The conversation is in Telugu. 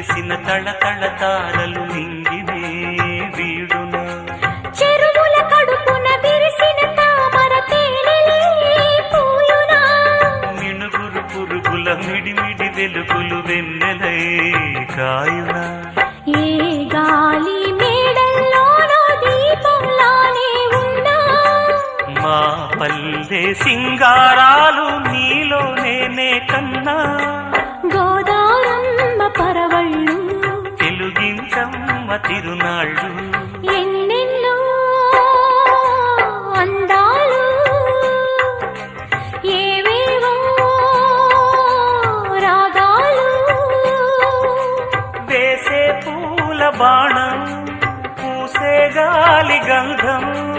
మెరిసిన తళతళ తారలు నింగినే వీడునా. చెరువుల కడుపున విరిసిన తామర మినుగురు పురుగుల మిడిమిడి వెలుగులు వెన్నెలై కాయునా. ఏ గాలి మా పల్లె సింగారాలు నీలో నేనే కన్నా. తిరునాళ్ళు. ఎన్నెన్నో అందాలు ఏవేవో రాగాలు. వేసే పూల బాణం పూసే గాలి గంధం.